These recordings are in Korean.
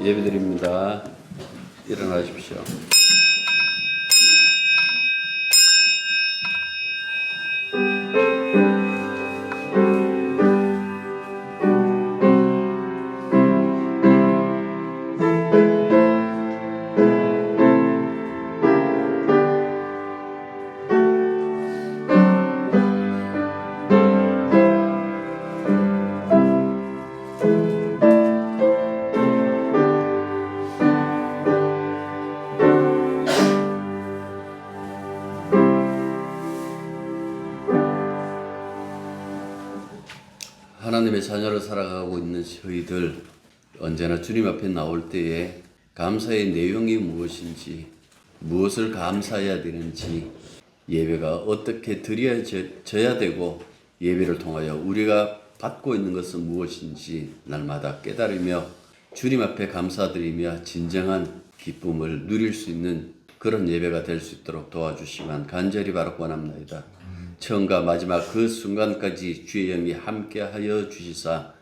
예배드립니다. 일어나십시오. 저희들 언제나 주님 앞에 나올 때에 감사의 내용이 무엇인지 무엇을 감사해야 되는지 예배가 어떻게 드려져야 되고 예배를 통하여 우리가 받고 있는 것은 무엇인지 날마다 깨달으며 주님 앞에 감사드리며 진정한 기쁨을 누릴 수 있는 그런 예배가 될 수 있도록 도와주시면 간절히 바라고 원합니다. 처음과 마지막 그 순간까지 주의 영이 함께하여 주시사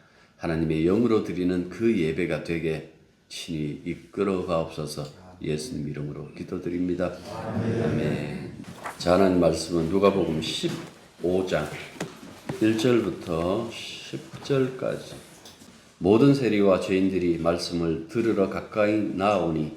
하나님의 영으로 드리는 그 예배가 되게 친히 이끌어 가옵소서 예수님 이름으로 기도드립니다. 아멘. 자, 하나님 말씀은 누가복음 15장 1절부터 10절까지 모든 세리와 죄인들이 말씀을 들으러 가까이 나오니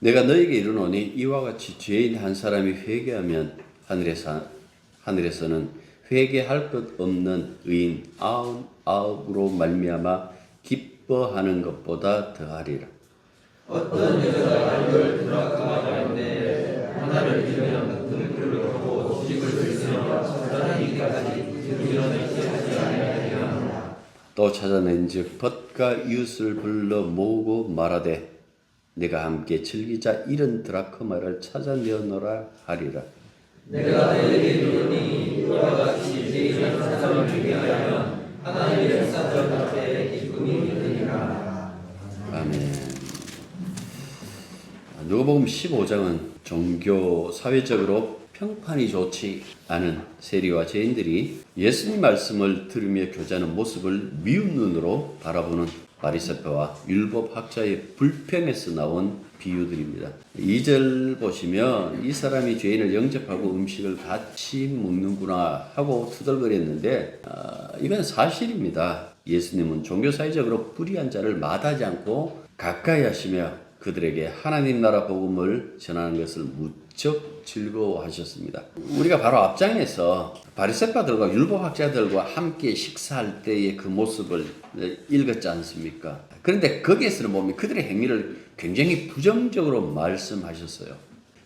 내가 너에게 이르노니 이와 같이 죄인 한 사람이 회개하면 하늘에서 하늘에서는 회개할 것 없는 의인 아흔 아홉으로 말미암아 기뻐하는 것보다 더하리라. 또 찾아낸즉 벗과 이웃을 불러 모으고 말하되 내가 함께 즐기자 이런 드라크마를 찾아내어노라 하리라. 아멘. 누가복음 15장은 종교 사회적으로 평판이 좋지 않은 세리와 죄인들이 예수님 말씀을 들으며 교제하는 모습을 미운 눈으로 바라보는 바리새파와 율법 학자의 불평에서 나온 비유들입니다. 2절 보시면 이 사람이 죄인을 영접하고 음식을 같이 먹는구나 하고 투덜거렸는데 아, 이건 사실입니다. 예수님은 종교 사회적으로 불의한 자를 마다하지 않고 가까이 하시며 그들에게 하나님 나라 복음을 전하는 것을 무척 즐거워하셨습니다. 우리가 바로 앞장에서 바리새파들과 율법학자들과 함께 식사할 때의 그 모습을 읽었지 않습니까? 그런데 거기에서는 보면 그들의 행위를 굉장히 부정적으로 말씀하셨어요.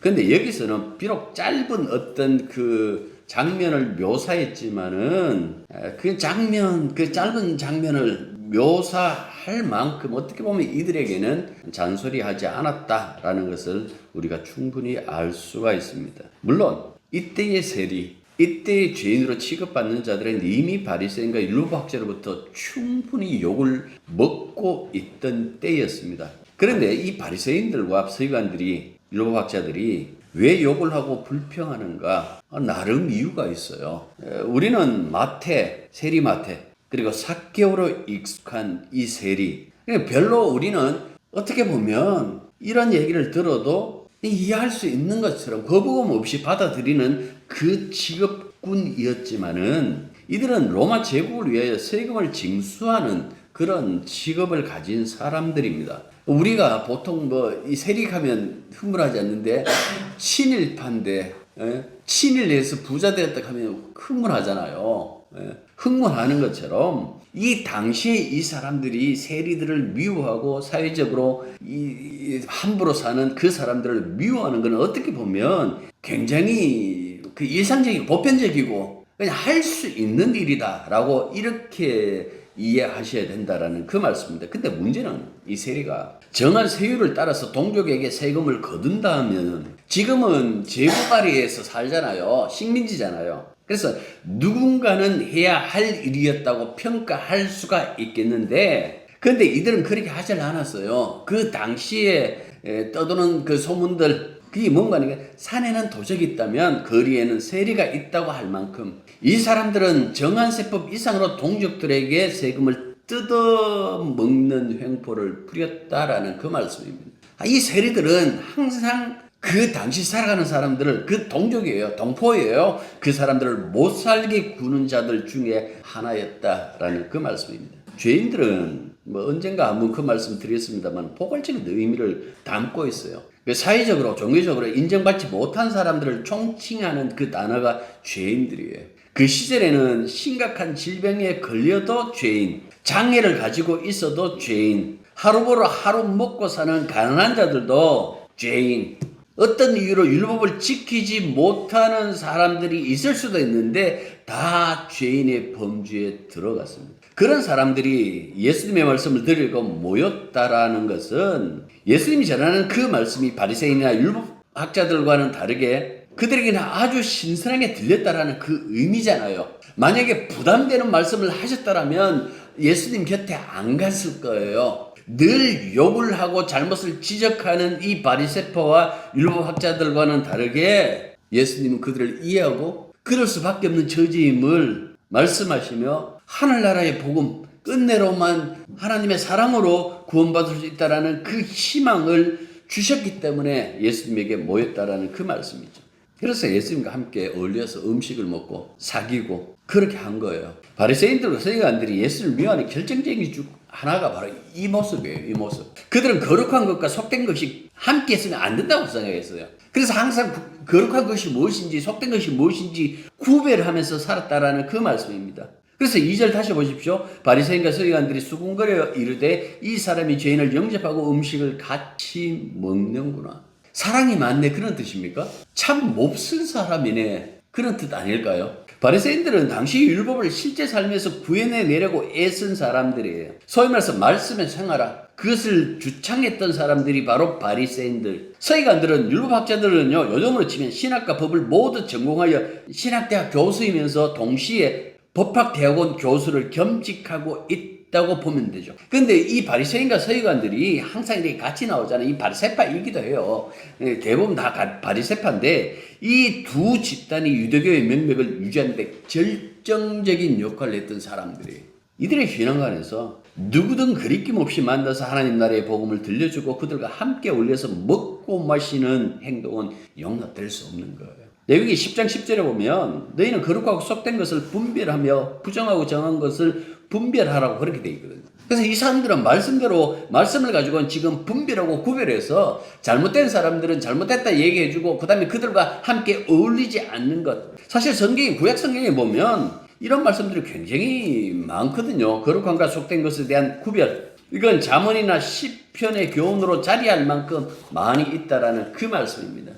그런데 여기서는 비록 짧은 어떤 그 장면을 묘사했지만은 그 장면 그 짧은 장면을 묘사할 만큼 어떻게 보면 이들에게는 잔소리하지 않았다라는 것을 우리가 충분히 알 수가 있습니다. 물론 이때의 세리 이때의 죄인으로 취급받는 자들은 이미 바리새인과 율법 학자로부터 충분히 욕을 먹고 있던 때였습니다. 그런데 이 바리새인들과 서기관들이 율법 학자들이 왜 욕을 하고 불평하는가? 아, 나름 이유가 있어요. 우리는 마태, 세리 마태, 그리고 사개월로 익숙한 이 세리. 별로 우리는 어떻게 보면 이런 얘기를 들어도 이해할 수 있는 것처럼 거부감 없이 받아들이는 그 직업군이었지만은 이들은 로마 제국을 위하여 세금을 징수하는 그런 직업을 가진 사람들입니다. 우리가 보통 뭐 이 세리하면 흥분하지 않는데 친일파인데 예? 친일내에서 부자 되었다 하면 흥분하잖아요. 예? 흥분하는 것처럼 이 당시에 이 사람들이 세리들을 미워하고 사회적으로 이 함부로 사는 그 사람들을 미워하는 것은 어떻게 보면 굉장히 그 일상적이고 보편적이고 그냥 할 수 있는 일이다라고 이렇게 이해하셔야 된다라는 그 말씀입니다. 근데 문제는 이 세리가 정한 세율을 따라서 동족에게 세금을 거둔다면 지금은 제국아리에서 살잖아요. 식민지잖아요. 그래서 누군가는 해야 할 일이었다고 평가할 수가 있겠는데 근데 이들은 그렇게 하질 않았어요. 그 당시에 에, 떠도는 그 소문들 그게 뭔가 하니까 산에는 도적이 있다면 거리에는 세리가 있다고 할 만큼 이 사람들은 정한 세법 이상으로 동족들에게 세금을 뜯어먹는 횡포를 부렸다라는 그 말씀입니다. 아, 이 세리들은 항상 그 당시 살아가는 사람들을 그 동족이에요. 동포예요. 그 사람들을 못 살게 구는 자들 중에 하나였다라는 그 말씀입니다. 죄인들은 뭐 언젠가 한번 그 말씀 드렸습니다만 포괄적인 의미를 담고 있어요. 그 사회적으로 종교적으로 인정받지 못한 사람들을 총칭하는 그 단어가 죄인들이에요. 그 시절에는 심각한 질병에 걸려도 죄인, 장애를 가지고 있어도 죄인, 하루 벌어 하루 먹고 사는 가난한 자들도 죄인, 어떤 이유로 율법을 지키지 못하는 사람들이 있을 수도 있는데 다 죄인의 범주에 들어갔습니다. 그런 사람들이 예수님의 말씀을 들으고 모였다라는 것은 예수님이 전하는 그 말씀이 바리새인이나 율법학자들과는 다르게 그들에게는 아주 신선하게 들렸다라는 그 의미잖아요. 만약에 부담되는 말씀을 하셨다라면 예수님 곁에 안 갔을 거예요. 늘 욕을 하고 잘못을 지적하는 이 바리세파와 율법학자들과는 다르게 예수님은 그들을 이해하고 그럴 수밖에 없는 처지임을 말씀하시며 하늘나라의 복음 끝내로만 하나님의 사랑으로 구원받을 수 있다라는 그 희망을 주셨기 때문에 예수님에게 모였다라는 그 말씀이죠. 그래서 예수님과 함께 어울려서 음식을 먹고 사귀고 그렇게 한 거예요. 바리새인들과 서기관들이 예수를 미워하는 결정적인 주 하나가 바로 이 모습이에요. 이 모습. 그들은 거룩한 것과 속된 것이 함께 있으면 안 된다고 생각했어요. 그래서 항상 그- 거룩한 것이 무엇인지 속된 것이 무엇인지 구별하면서 살았다라는 그 말씀입니다. 그래서 2절 다시 보십시오. 바리새인과 서기관들이 수군거려 이르되 이 사람이 죄인을 영접하고 음식을 같이 먹는구나. 사랑이 많네 그런 뜻입니까? 참 몹쓸 사람이네 그런 뜻 아닐까요? 바리새인들은 당시 율법을 실제 삶에서 구현해 내려고 애쓴 사람들이에요. 소위 말해서 말씀의 생활화 그것을 주창했던 사람들이 바로 바리새인들. 서기관들은 율법학자들은요 요즘으로 치면 신학과 법을 모두 전공하여 신학대학 교수이면서 동시에 법학대학원 교수를 겸직하고 있다고 보면 되죠. 근데 이 바리새인과 서기관들이 항상 이렇게 같이 나오잖아요. 이 바리새파이기도 해요. 예, 대부분 다 가- 바리새파인데 이 두 집단이 유대교의 명맥을 유지하는 데 결정적인 역할을 했던 사람들이 이들의 신앙관에서 누구든 그리낌 없이 만나서 하나님 나라의 복음을 들려주고 그들과 함께 어울려서 먹고 마시는 행동은 용납될 수 없는 거예요. 레위기 10장 10절에 보면 너희는 거룩하고 속된 것을 분별하며 부정하고 정한 것을 분별하라고 그렇게 돼 있거든요. 그래서 이 사람들은 말씀대로 말씀을 가지고는 지금 분별하고 구별해서 잘못된 사람들은 잘못됐다 얘기해주고 그 다음에 그들과 함께 어울리지 않는 것. 사실 성경이 구약 성경에 보면 이런 말씀들이 굉장히 많거든요. 거룩함과 속된 것에 대한 구별. 이건 자문이나 시편의 교훈으로 자리할 만큼 많이 있다라는 그 말씀입니다.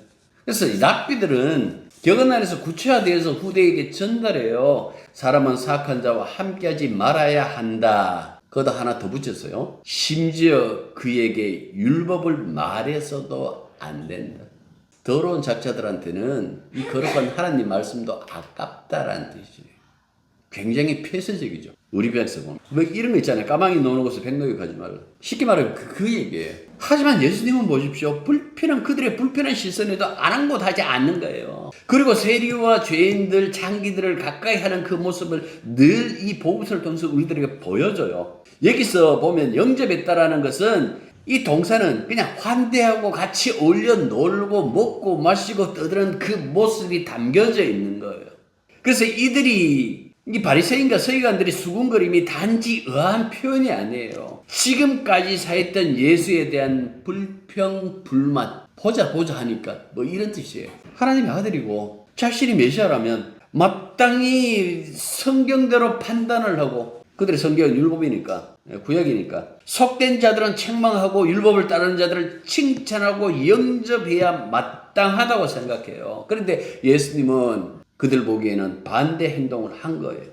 그래서 이 랍비들은 격언 안에서 구체화되어서 후대에게 전달해요. 사람은 사악한 자와 함께하지 말아야 한다. 거기다 하나 더 붙였어요. 심지어 그에게 율법을 말해서도 안 된다. 더러운 작자들한테는 이 거룩한 하나님 말씀도 아깝다라는 뜻이에요. 굉장히 폐쇄적이죠. 우리 입장에서 보면. 뭐 이런 거 있잖아요. 까마귀 노는 곳에 백록이 가지 말라. 쉽게 말하면 그, 그 얘기예요. 하지만 예수님은 보십시오. 불편한 그들의 불편한 시선에도 아랑곳하지 않는 거예요. 그리고 세리와 죄인들, 장기들을 가까이 하는 그 모습을 늘 이 보고서를 통해서 우리들에게 보여줘요. 여기서 보면 영접했다라는 것은 이 동사는 그냥 환대하고 같이 어울려 놀고 먹고 마시고 떠드는 그 모습이 담겨져 있는 거예요. 그래서 이들이 이 바리새인과 서기관들이 수군거림이 단지 의아한 표현이 아니에요. 지금까지 사했던 예수에 대한 불평, 불만, 보자 보자 하니까 뭐 이런 뜻이에요. 하나님의 아들이고 자신이 메시아라면 마땅히 성경대로 판단을 하고 그들의 성경은 율법이니까 예, 구약이니까 속된 자들은 책망하고 율법을 따르는 자들을 칭찬하고 영접해야 마땅하다고 생각해요. 그런데 예수님은 그들 보기에는 반대 행동을 한 거예요.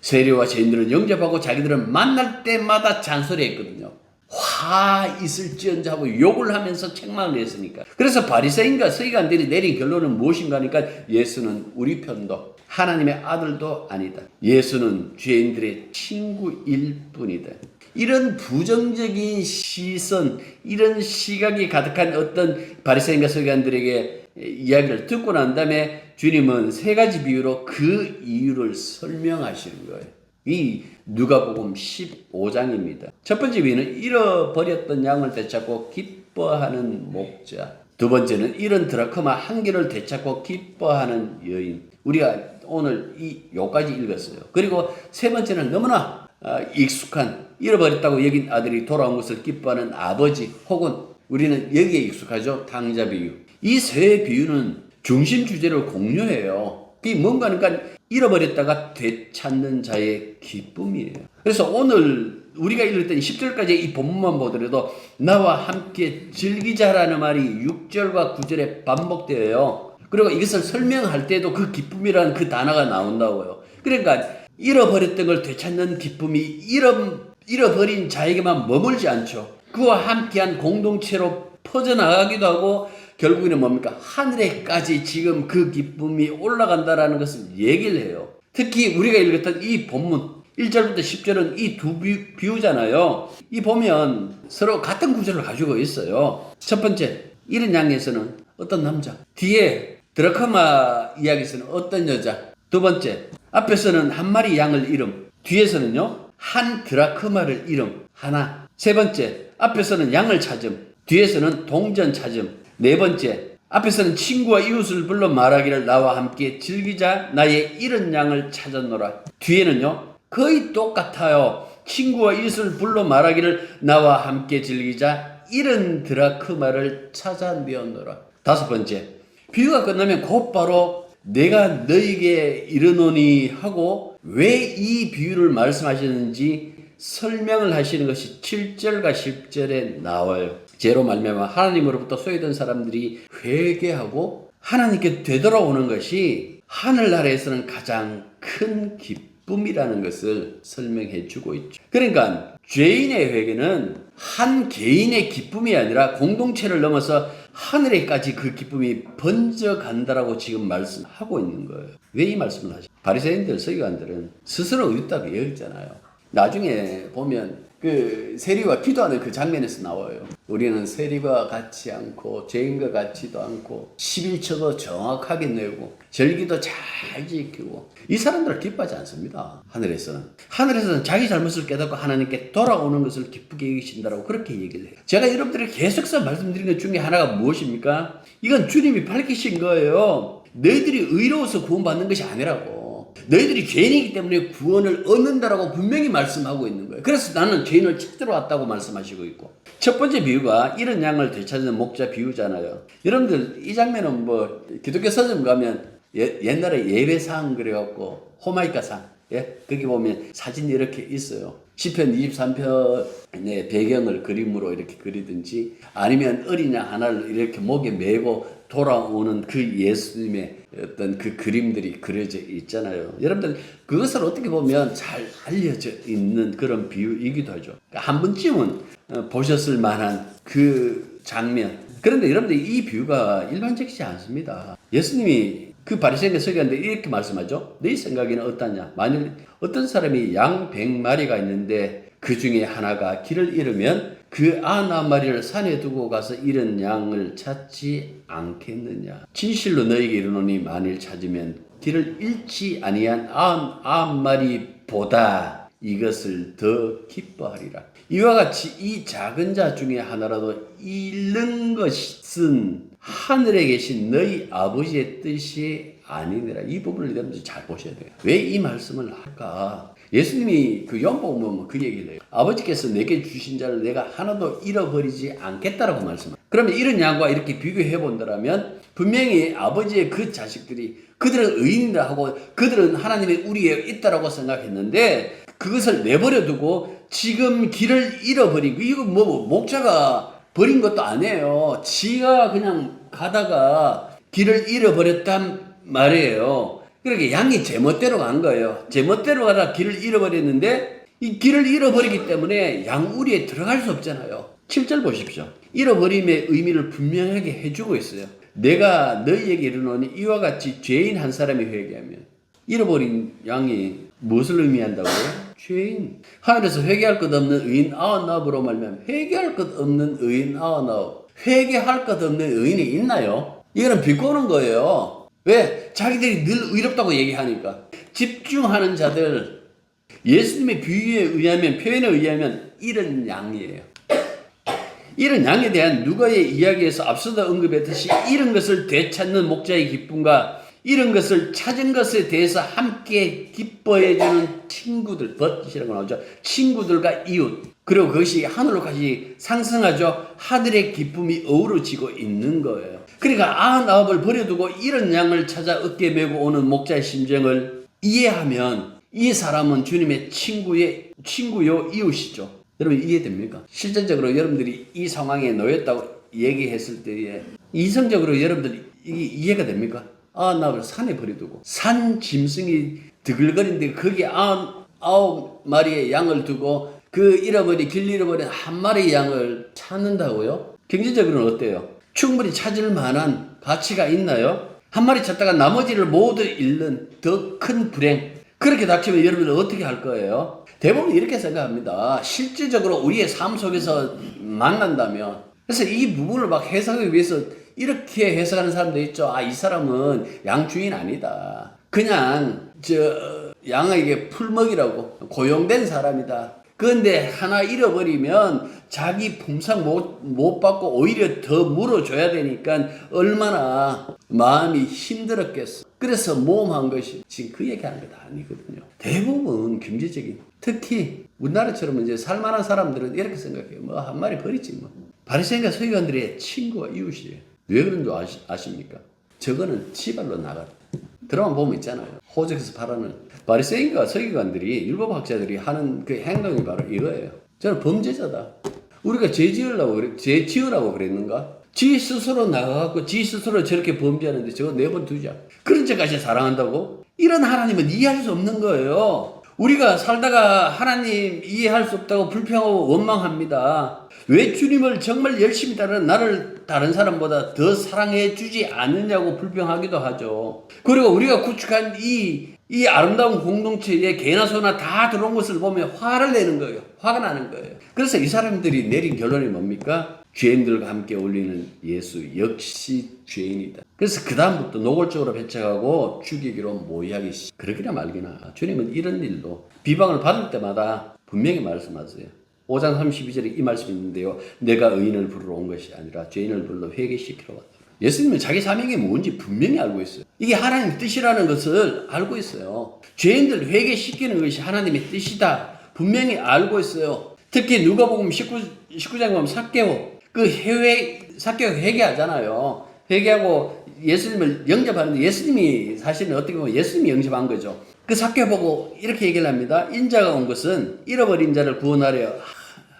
세리와 죄인들은 영접하고 자기들은 만날 때마다 잔소리했거든요. 화 있을지언자 하고 욕을 하면서 책망을 했으니까. 그래서 바리새인과 서기관들이 내린 결론은 무엇인가 하니까 예수는 우리 편도 하나님의 아들도 아니다. 예수는 죄인들의 친구일 뿐이다. 이런 부정적인 시선, 이런 시각이 가득한 어떤 바리새인과 서기관들에게 이야기를 듣고 난 다음에 주님은 세 가지 비유로 그 이유를 설명하시는 거예요. 이 누가복음 15장입니다. 첫 번째 비유는 잃어버렸던 양을 되찾고 기뻐하는 목자. 두 번째는 잃은 드라크마 한 개를 되찾고 기뻐하는 여인. 우리가 오늘 이 요까지 읽었어요. 그리고 세 번째는 너무나 아, 익숙한 잃어버렸다고 여긴 아들이 돌아온 것을 기뻐하는 아버지 혹은 우리는 여기에 익숙하죠. 탕자 비유. 이 세 비유는 중심 주제를 공유해요. 그게 뭔가 하니까 잃어버렸다가 되찾는 자의 기쁨이에요. 그래서 오늘 우리가 읽었던 10절까지 이 본문만 보더라도 나와 함께 즐기자라는 말이 6절과 9절에 반복되어요. 그리고 이것을 설명할 때도 그 기쁨이라는 그 단어가 나온다고요. 그러니까 잃어버렸던 걸 되찾는 기쁨이 잃어, 잃어버린 자에게만 머물지 않죠. 그와 함께한 공동체로 퍼져나가기도 하고 결국에는 뭡니까? 하늘에까지 지금 그 기쁨이 올라간다라는 것을 얘기를 해요. 특히 우리가 읽었던 이 본문 1절부터 10절은 이 두 비유잖아요. 이 보면 서로 같은 구절을 가지고 있어요. 첫 번째, 이런 양에서는 어떤 남자, 뒤에 드라카마 이야기에서는 어떤 여자, 두 번째, 앞에서는 한 마리 양을 잃음, 뒤에서는요, 한 드라크마를 잃음, 하나. 세 번째, 앞에서는 양을 찾음, 뒤에서는 동전 찾음. 네 번째, 앞에서는 친구와 이웃을 불러 말하기를 나와 함께 즐기자 나의 잃은 양을 찾았노라. 뒤에는요, 거의 똑같아요. 친구와 이웃을 불러 말하기를 나와 함께 즐기자 잃은 드라크마를 찾아내었노라. 다섯 번째, 비유가 끝나면 곧바로 내가 너에게 이르노니 하고 왜 이 비유를 말씀하셨는지 설명을 하시는 것이 7절과 10절에 나와요. 죄로 말미암아 하나님으로부터 소외된 사람들이 회개하고 하나님께 되돌아오는 것이 하늘나라에서는 가장 큰 기쁨이라는 것을 설명해 주고 있죠. 그러니까 죄인의 회개는 한 개인의 기쁨이 아니라 공동체를 넘어서 하늘에까지 그 기쁨이 번져간다라고 지금 말씀하고 있는 거예요. 왜 이 말씀을 하죠? 바리새인들, 서기관들은 스스로 의롭다고 여겼잖아요. 나중에 보면 그 세리와 기도하는 그 장면에서 나와요. 우리는 세리와 같지 않고 죄인과 같지도 않고 11초도 정확하게 내고 절기도 잘 지키고 이 사람들은 기뻐하지 않습니다. 하늘에서는 하늘에서는 자기 잘못을 깨닫고 하나님께 돌아오는 것을 기쁘게 여기신다라고 그렇게 얘기를 해요. 제가 여러분들에게 계속해서 말씀드리는 것 중에 하나가 무엇입니까? 이건 주님이 밝히신 거예요. 너희들이 의로워서 구원받는 것이 아니라고. 너희들이 죄인이기 때문에 구원을 얻는다라고 분명히 말씀하고 있는 거예요. 그래서 나는 죄인을 찾으러 왔다고 말씀하시고 있고. 첫 번째 비유가 이런 양을 되찾는 목자 비유잖아요. 여러분들 이 장면은 뭐 기독교 서점 가면 예, 옛날에 예배상 그래갖고 호마이카상 예? 거기 보면 사진이 이렇게 있어요. 시편 23편의 배경을 그림으로 이렇게 그리든지 아니면 어린 양 하나를 이렇게 목에 메고 돌아오는 그 예수님의 어떤 그 그림들이 그려져 있잖아요. 여러분들 그것을 어떻게 보면 잘 알려져 있는 그런 비유이기도 하죠. 그러니까 한 번쯤은 어, 보셨을 만한 그 장면. 그런데 여러분들 이 비유가 일반적이지 않습니다. 예수님이 그 바리새인과 서기관들 이렇게 말씀하죠. 네 생각에는 어떠냐? 만일 어떤 사람이 양 100마리가 있는데 그 중에 하나가 길을 잃으면 그안한 마리를 산에 두고 가서 잃은 양을 찾지 않겠느냐? 진실로 너에게 이르노니 만일 찾으면 길을 잃지 아니한 안, 한 마리보다 이것을 더 기뻐하리라. 이와 같이 이 작은 자 중에 하나라도 잃는 것은 하늘에 계신 너희 아버지의 뜻이 아니니라. 이 부분을 여러분들 잘 보셔야 돼요. 왜 이 말씀을 할까? 예수님이 그 연복음 보면 그 얘기를 해요. 아버지께서 내게 주신 자를 내가 하나도 잃어버리지 않겠다라고 말씀합니다. 그러면 이런 양과 이렇게 비교해 본다면 분명히 아버지의 그 자식들이 그들은 의인이라 하고 그들은 하나님의 우리에 있다라고 생각했는데 그것을 내버려 두고 지금 길을 잃어버리고 이거 뭐 목자가 버린 것도 아니에요. 지가 그냥 가다가 길을 잃어버렸단 말이에요. 그러니까 양이 제멋대로 간 거예요. 제멋대로 가다 길을 잃어버렸는데 이 길을 잃어버리기 때문에 양우리에 들어갈 수 없잖아요. 7절 보십시오. 잃어버림의 의미를 분명하게 해주고 있어요. 내가 너희에게 이르노니 이와 같이 죄인 한 사람이 회개하면 잃어버린 양이 무엇을 의미한다고요? 죄인. 하늘에서 회개할 것 없는 의인 아흔아홉으로 말면 회개할 것 없는 의인 아흔아홉. 회개할 것 없는 의인이 있나요? 이거는 비꼬는 거예요. 왜? 자기들이 늘 의롭다고 얘기하니까. 집중하는 자들, 예수님의 비유에 의하면, 표현에 의하면 이런 양이에요. 이런 양에 대한 누가의 이야기에서 앞서도 언급했듯이 이런 것을 되찾는 목자의 기쁨과 이런 것을 찾은 것에 대해서 함께 기뻐해주는 친구들, 벗이라고 나오죠. 친구들과 이웃. 그리고 그것이 하늘로까지 상승하죠. 하늘의 기쁨이 어우러지고 있는 거예요. 그러니까 아흔아홉을 버려두고 이런 양을 찾아 어깨 메고 오는 목자의 심정을 이해하면 이 사람은 주님의 친구의 친구요 이웃이죠. 여러분 이해됩니까? 실전적으로 여러분들이 이 상황에 놓였다고 얘기했을 때에 이성적으로 여러분들 이게 이해가 됩니까? 아흔아홉을 산에 버려두고 산 짐승이 드글거리는데 아흔 아홉 마리의 양을 두고 그 잃어버린 길 잃어버린 한 마리의 양을 찾는다고요? 경제적으로는 어때요? 충분히 찾을 만한 가치가 있나요? 한 마리 찾다가 나머지를 모두 잃는 더 큰 불행 그렇게 닥치면 여러분은 어떻게 할 거예요? 대부분 이렇게 생각합니다. 실질적으로 우리의 삶 속에서 만난다면 그래서 이 부분을 막 해석하기 위해서 이렇게 해석하는 사람도 있죠. 아, 이 사람은 양주인 아니다. 그냥 저 양에게 풀먹이라고 고용된 사람이다. 그런데 하나 잃어버리면 자기 품상 못, 못 받고 오히려 더 물어줘야 되니까 얼마나 마음이 힘들었겠어. 그래서 모험한 것이 지금 그 얘기하는 것 아니거든요. 대부분 경제적인 특히 우리나라처럼 이제 살만한 사람들은 이렇게 생각해요. 뭐 한 마리 버리지 뭐. 바리새인과 서기관들의 친구와 이웃이에요. 왜 그런 줄 아시, 아십니까? 저거는 지발로 나가. 드라마 보면 있잖아요. 호적에서 바라는 바리새인과 서기관들이 율법 학자들이 하는 그 행동이 바로 이거예요. 저는 범죄자다. 우리가 죄 지으려고 그래, 죄 지으라고 그랬는가? 지 스스로 나가갖고 지 스스로 저렇게 범죄하는데 저거 내버 두자. 그런 죄까지 사랑한다고? 이런 하나님은 이해할 수 없는 거예요. 우리가 살다가 하나님 이해할 수 없다고 불평하고 원망합니다. 왜 주님을 정말 열심히 따르는 나를 다른 사람보다 더 사랑해 주지 않느냐고 불평하기도 하죠. 그리고 우리가 구축한 이, 이 아름다운 공동체에 개나 소나 다 들어온 것을 보면 화를 내는 거예요. 화가 나는 거예요. 그래서 이 사람들이 내린 결론이 뭡니까? 죄인들과 함께 어울리는 예수 역시 죄인이다. 그래서 그 다음부터 노골적으로 배척하고 죽이기로 모의하기 시. 그러기나 말기나 주님은 이런 일로 비방을 받을 때마다 분명히 말씀하세요. 5장 32절에 이 말씀이 있는데요. 내가 의인을 부르러 온 것이 아니라 죄인을 불러 회개시키러 왔다. 예수님은 자기 사명이 뭔지 분명히 알고 있어요. 이게 하나님의 뜻이라는 것을 알고 있어요. 죄인들 회개시키는 것이 하나님의 뜻이다. 분명히 알고 있어요. 특히 누가복음 19, 19장 보면 삭개오 그 해외 삭개오 회개하잖아요. 회개하고 예수님을 영접하는데 예수님이 사실은 어떻게 보면 예수님이 영접한 거죠. 그 삭개 보고 이렇게 얘기를 합니다. 인자가 온 것은 잃어버린 자를 구원하려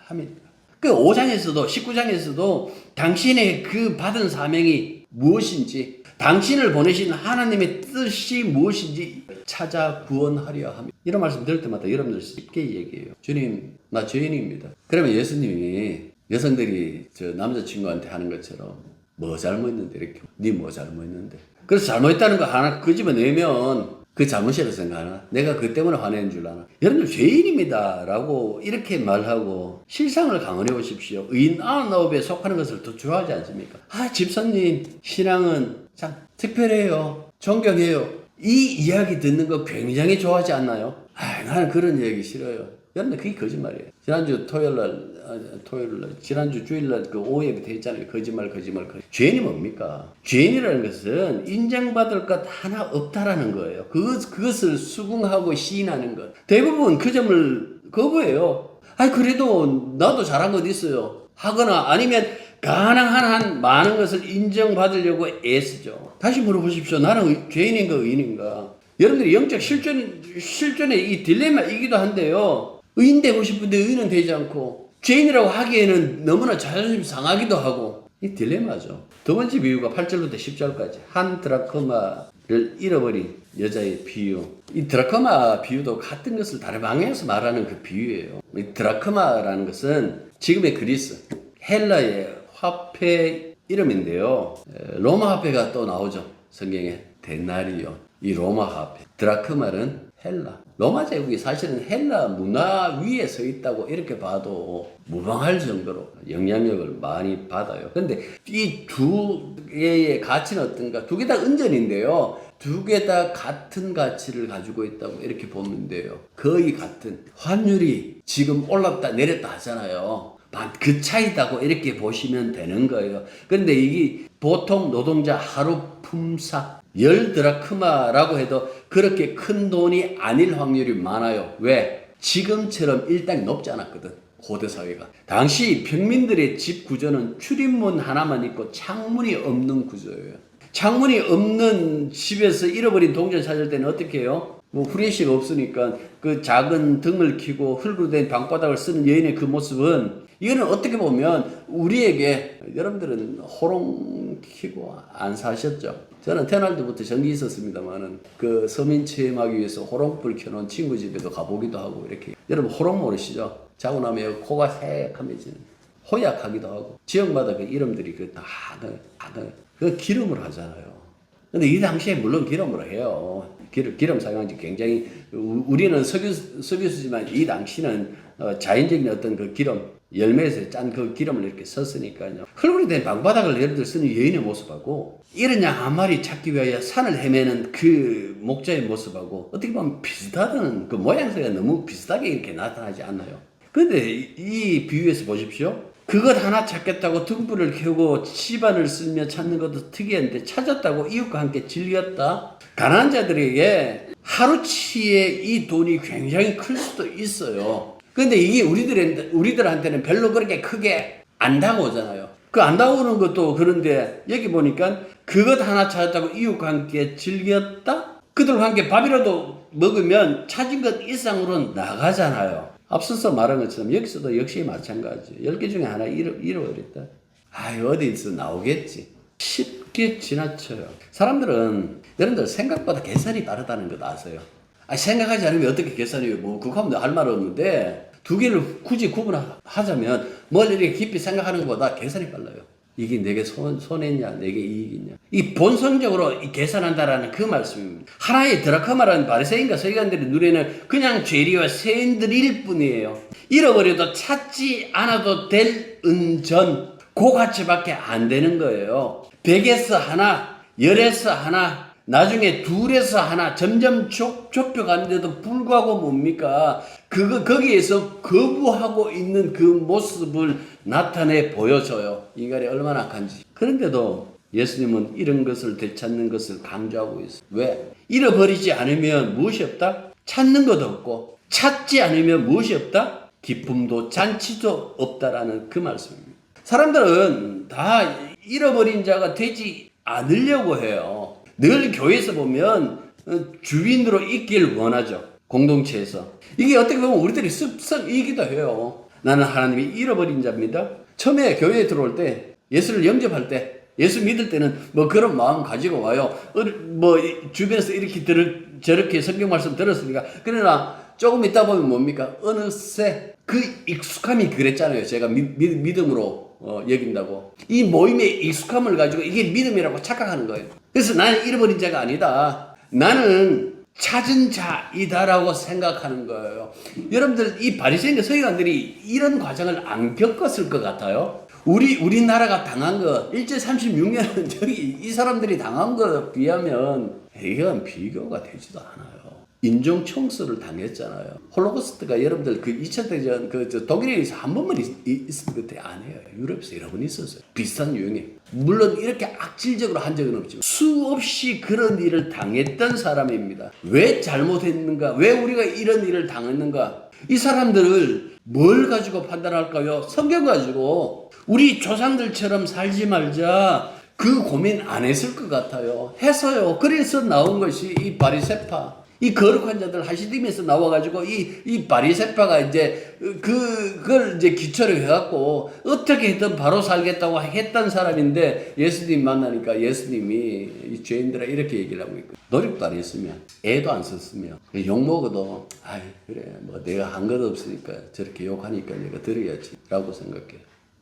합니다. 그 5장에서도 19장에서도 당신의 그 받은 사명이 무엇인지 당신을 보내신 하나님의 뜻이 무엇인지 찾아 구원하려 합니다. 이런 말씀 들을 때마다 여러분들 쉽게 얘기해요. 주님, 나 죄인입니다. 그러면 예수님이 여성들이 저 남자친구한테 하는 것처럼 뭐 잘못했는데 이렇게 네 뭐 잘못했는데 그래서 잘못했다는 거 하나 끄집어내면 그 잘못이라고 생각하나? 내가 그 때문에 화내는 줄 아나? 여러분들 죄인입니다. 라고 이렇게 말하고 실상을 강언해 보십시오. 의인 아홉에 속하는 것을 더 좋아하지 않습니까? 아, 집사님, 신앙은 참 특별해요. 존경해요. 이 이야기 듣는 거 굉장히 좋아하지 않나요? 아, 나는 그런 얘기 싫어요. 여러분들 그게 거짓말이에요. 지난주 토요일 날, 아, 토요일 날, 지난주 주일 날그때 했잖아요. 거짓말, 거짓말, 거짓말. 죄인이 뭡니까? 죄인이라는 것은 인정받을 것 하나 없다라는 거예요. 그것, 그것을 수긍하고 시인하는 것. 대부분 그 점을 거부해요. 아니, 그래도 나도 잘한 것 있어요. 하거나 아니면 가능한 한 많은 것을 인정받으려고 애쓰죠. 다시 물어보십시오. 나는 의- 죄인인가 의인인가? 여러분들이 영적 실존, 실존의 이 딜레마이기도 한데요. 의인 되고 싶은데 의인은 되지 않고, 죄인이라고 하기에는 너무나 자존심 상하기도 하고, 이 딜레마죠. 두 번째 비유가 8절부터 10절까지. 한 드라크마를 잃어버린 여자의 비유. 이 드라크마 비유도 같은 것을 다른 방향에서 말하는 그 비유예요. 이 드라크마라는 것은 지금의 그리스, 헬라의 화폐 이름인데요. 에, 로마 화폐가 또 나오죠. 성경에. 데나리온. 이 로마 화폐. 드라크마는 헬라. 로마 제국이 사실은 헬라 문화 위에 서 있다고 이렇게 봐도 무방할 정도로 영향력을 많이 받아요. 근데 이 두 개의 가치는 어떤가? 두 개 다 은전인데요. 두 개 다 같은 가치를 가지고 있다고 이렇게 보면 돼요. 거의 같은. 환율이 지금 올랐다 내렸다 하잖아요. 반- 그 차이다고 이렇게 보시면 되는 거예요. 근데 이게 보통 노동자 하루 품삯 열 드라크마라고 해도 그렇게 큰 돈이 아닐 확률이 많아요. 왜? 지금처럼 일당이 높지 않았거든. 고대 사회가. 당시 평민들의 집 구조는 출입문 하나만 있고 창문이 없는 구조예요. 창문이 없는 집에서 잃어버린 동전 찾을 때는 어떻게 해요? 뭐 후레쉬가 없으니까 그 작은 등을 켜고 흙으로 된 방바닥을 쓰는 여인의 그 모습은 이거는 어떻게 보면 우리에게 여러분들은 호롱 켜고 안 사셨죠? 저는 태어날 때부터 전기 있었습니다만은 그 서민 체험하기 위해서 호롱불 켜놓은 친구 집에도 가보기도 하고 이렇게 여러분 호롱 모르시죠? 자고 나면 코가 새카매지는 호약하기도 하고 지역마다 그 이름들이 그다 그 기름을 하잖아요. 근데 이 당시에 물론 기름으로 해요. 기름, 기름 사용한 지 굉장히, 우- 우리는 석유, 석유수지만 이 당시는 어, 자연적인 어떤 그 기름, 열매에서 짠 그 기름을 이렇게 썼으니까요. 흙으로 된 방바닥을 예를 들어 쓰는 여인의 모습하고, 이런 양 한 마리 찾기 위하여 산을 헤매는 그 목자의 모습하고, 어떻게 보면 비슷하다는 그 모양새가 너무 비슷하게 이렇게 나타나지 않나요? 근데 이- 이 비유에서 보십시오. 그것 하나 찾겠다고 등불을 켜고 집안을 쓸며 찾는 것도 특이한데 찾았다고 이웃과 함께 즐겼다. 가난한 자들에게 하루치에 이 돈이 굉장히 클 수도 있어요. 근데 이게 우리들 우리들한테는 별로 그렇게 크게 안 다가오잖아요. 그 안 다가오는 것도 그런데 여기 보니까 그것 하나 찾았다고 이웃과 함께 즐겼다. 그들과 함께 밥이라도 먹으면 찾은 것 이상으로 나가잖아요. 앞서서 말한 것처럼 여기서도 역시 마찬가지. 10개 중에 하나 잃어, 잃어버렸다. 아, 어디서 나오겠지. 쉽게 지나쳐요. 사람들은, 여러분들 생각보다 계산이 빠르다는 것 아세요? 아, 생각하지 않으면 어떻게 계산해요? 뭐, 그거 하면 할 말 없는데, 두 개를 굳이 구분하자면, 뭘 이렇게 깊이 생각하는 것보다 계산이 빨라요. 이게 내게 손, 손해냐, 내게 이익이냐. 이 본성적으로 이 계산한다라는 그 말씀입니다. 하나의 드라크마라는 바리새인과 서기관들의 눈에는 그냥 죄리와 세인들일 뿐이에요. 잃어버려도 찾지 않아도 될 은전, 그 가치밖에 안 되는 거예요. 백에서 하나, 열에서 하나, 나중에 둘에서 하나 점점 좁, 좁혀가는데도 불구하고 뭡니까? 그거, 거기에서 거부하고 있는 그 모습을 나타내 보여줘요. 인간이 얼마나 악한지. 그런데도 예수님은 이런 것을 되찾는 것을 강조하고 있어요. 왜? 잃어버리지 않으면 무엇이 없다? 찾는 것도 없고, 찾지 않으면 무엇이 없다? 기쁨도 잔치도 없다라는 그 말씀입니다. 사람들은 다 잃어버린 자가 되지 않으려고 해요. 늘 교회에서 보면 어, 주인으로 있길 원하죠. 공동체에서. 이게 어떻게 보면 우리들이 습성이기도 해요. 나는 하나님이 잃어버린 자입니다. 처음에 교회에 들어올 때, 예수를 영접할 때, 예수 믿을 때는 뭐 그런 마음 가지고 와요. 어, 뭐 이- 주변에서 이렇게 들을, 저렇게 성경 말씀 들었으니까. 그러나 조금 있다 보면 뭡니까? 어느새 그 익숙함이 그랬잖아요. 제가 믿, 믿, 믿음으로 어, 여긴다고. 이 모임의 익숙함을 가지고 이게 믿음이라고 착각하는 거예요. 그래서 나는 잃어버린 자가 아니다. 나는 찾은 자이다라고 생각하는 거예요. 여러분들 이 바리새인과 서기관들이 이런 과정을 안 겪었을 것 같아요. 우리 우리나라가 당한 거 일제 36년은 저기 이 사람들이 당한 거 비하면 이건 비교가 되지도 않아요. 인종 청소를 당했잖아요. 홀로코스트가 여러분들 그 2차 대전 그저 독일에서 한 번만 있, 있, 을 그때 아니에요. 유럽에서 여러 번 있었어요. 비슷한 유형이. 물론 이렇게 악질적으로 한 적은 없지만 수없이 그런 일을 당했던 사람입니다. 왜 잘못했는가? 왜 우리가 이런 일을 당했는가? 이 사람들을 뭘 가지고 판단할까요? 성경 가지고 우리 조상들처럼 살지 말자. 그 고민 안 했을 것 같아요. 해서요. 그래서 나온 것이 이 바리세파. 이 거룩한 자들 하시딤에서 나와가지고 이, 이 바리세파가 이제 그, 그걸 이제 기초로 해갖고 어떻게든 바로 살겠다고 했던 사람인데 예수님 만나니까 예수님이 이 죄인들아 이렇게 얘기를 하고 있고 노력도 안 했으면 애도 안 썼으면 욕먹어도 아이 그래. 뭐 내가 한 것 없으니까 저렇게 욕하니까 내가 들어야지 라고 생각해.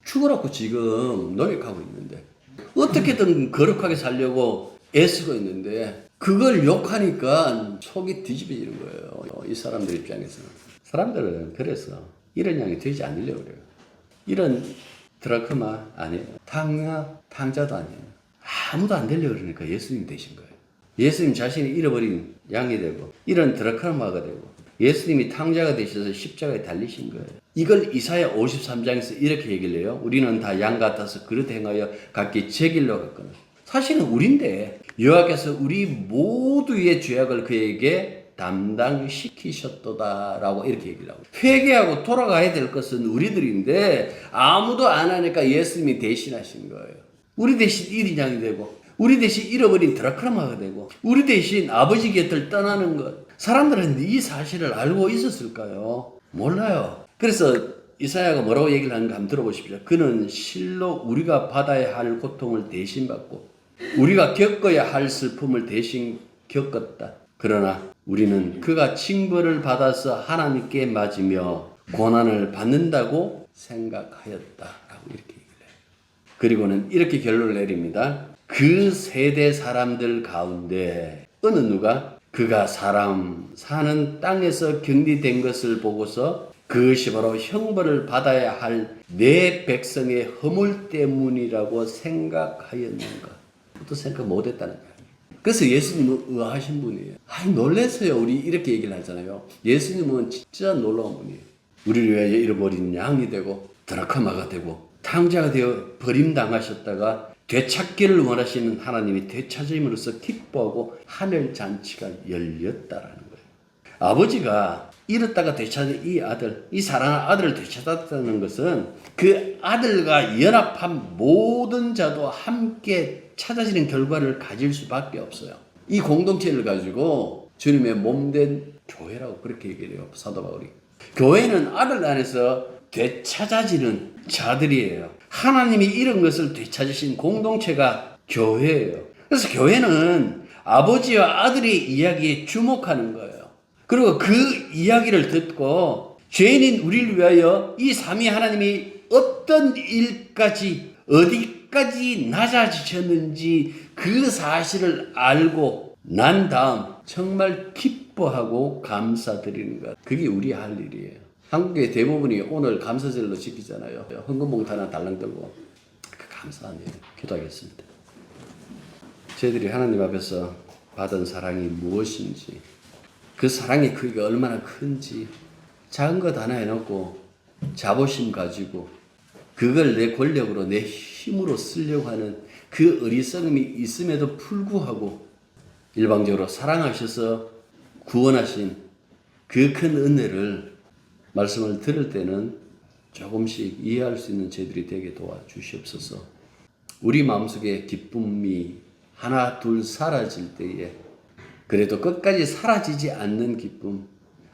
죽으라고 지금 노력하고 있는데 어떻게든 거룩하게 살려고 애쓰고 있는데 그걸 욕하니까 속이 뒤집어지는 거예요. 이 사람들 입장에서는. 사람들은 그래서 이런 양이 되지 않으려고 그래요. 이런 드라크마 아니에요. 탕야, 탕자도 아니에요. 아무도 안 되려고 그러니까 예수님 되신 거예요. 예수님 자신이 잃어버린 양이 되고 이런 드라크마가 되고 예수님이 탕자가 되셔서 십자가에 달리신 거예요. 이걸 이사야 53장에서 이렇게 얘기를 해요. 우리는 다 양 같아서 그릇 행하여 각기 제 길로 갔거늘. 사실은 우린데 여호와께서 우리 모두의 죄악을 그에게 담당시키셨도다라고 이렇게 얘기를 하고 회개하고 돌아가야 될 것은 우리들인데 아무도 안 하니까 예수님이 대신하신 거예요. 우리 대신 일인양이 되고 우리 대신 잃어버린 드라크라마가 되고 우리 대신 아버지 곁을 떠나는 것 사람들은 이 사실을 알고 있었을까요? 몰라요. 그래서 이사야가 뭐라고 얘기를 하는가 한번 들어보십시오. 그는 실로 우리가 받아야 할 고통을 대신 받고 우리가 겪어야 할 슬픔을 대신 겪었다. 그러나 우리는 그가 징벌을 받아서 하나님께 맞으며 고난을 받는다고 생각하였다라고 이렇게 얘기를 해요. 그리고는 이렇게 결론을 내립니다. 그 세대 사람들 가운데 어느 누가 그가 사람 사는 땅에서 격리된 것을 보고서 그것이 바로 형벌을 받아야 할 내 백성의 허물 때문이라고 생각하였는가? 또 생각 못했다는 거예요. 그래서 예수님은 의아하신 분이에요. 아니 놀래서요. 우리 이렇게 얘기를 하잖아요. 예수님은 진짜 놀라운 분이에요. 우리를 위하여 잃어버린 양이 되고 드라카마가 되고 탕자가 되어 버림당하셨다가 되찾기를 원하시는 하나님이 되찾음으로써 기뻐하고 하늘 잔치가 열렸다라는 거예요. 아버지가 잃었다가 되찾은 이 아들, 이 사랑하는 아들을 되찾았다는 것은 그 아들과 연합한 모든 자도 함께 찾아지는 결과를 가질 수밖에 없어요. 이 공동체를 가지고 주님의 몸된 교회라고 그렇게 얘기를 해요. 사도 바울이. 교회는 아들 안에서 되찾아지는 자들이에요. 하나님이 이런 것을 되찾으신 공동체가 교회예요. 그래서 교회는 아버지와 아들의 이야기에 주목하는 거예요. 그리고 그 이야기를 듣고 죄인인 우리를 위하여 이 삼위 하나님이 어떤 일까지 어디 까지 낮아지셨는지 그 사실을 알고 난 다음 정말 기뻐하고 감사드리는 것. 그게 우리 할 일이에요. 한국의 대부분이 오늘 감사절로 지키잖아요. 헌금봉투 하나 달랑 들고 그 감사하네요. 기도하겠습니다. 저희들이 하나님 앞에서 받은 사랑이 무엇인지 그 사랑의 크기가 얼마나 큰지 작은 것 하나 해놓고 자부심 가지고 그걸 내 권력으로 내 힘으로 쓰려고 하는 그 어리석음이 있음에도 불구하고 일방적으로 사랑하셔서 구원하신 그 큰 은혜를 말씀을 들을 때는 조금씩 이해할 수 있는 저희들이 되게 도와주시옵소서. 우리 마음속에 기쁨이 하나 둘 사라질 때에 그래도 끝까지 사라지지 않는 기쁨,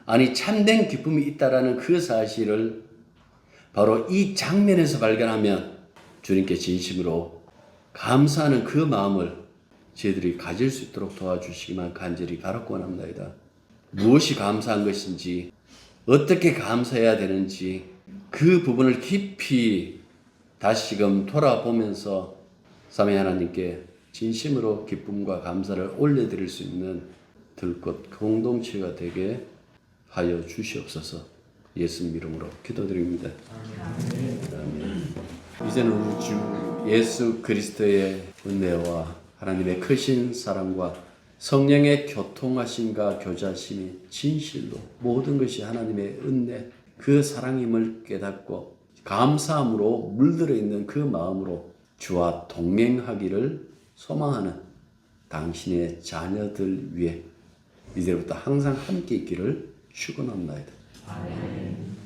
아니 참된 기쁨이 있다라는 그 사실을 바로 이 장면에서 발견하면 주님께 진심으로 감사하는 그 마음을 저희들이 가질 수 있도록 도와주시기만 간절히 바라고 원합니다. 무엇이 감사한 것인지, 어떻게 감사해야 되는지 그 부분을 깊이 다시금 돌아보면서 삼위 하나님께 진심으로 기쁨과 감사를 올려드릴 수 있는 들꽃 공동체가 되게 하여 주시옵소서 예수님 이름으로 기도드립니다. 아멘. 이제는 우리 주 예수 그리스도의 은혜와 하나님의 크신 사랑과 성령의 교통하심과 교자심이 진실로 모든 것이 하나님의 은혜 그 사랑임을 깨닫고 감사함으로 물들어 있는 그 마음으로 주와 동행하기를 소망하는 당신의 자녀들 위해 이제부터 항상 함께 있기를 축원합니다. 아멘.